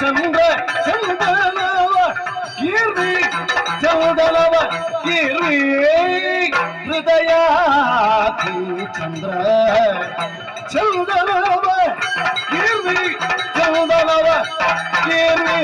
ಚಂದ್ರ ಚಂದನವ ಕೀರ್ತಿ ಹೃದಯ ಹೇ ಚಂದ್ರ ಚಂದನವ ಕೀರ್ತಿ ಚಂದನವ ಕೀರ್ತಿ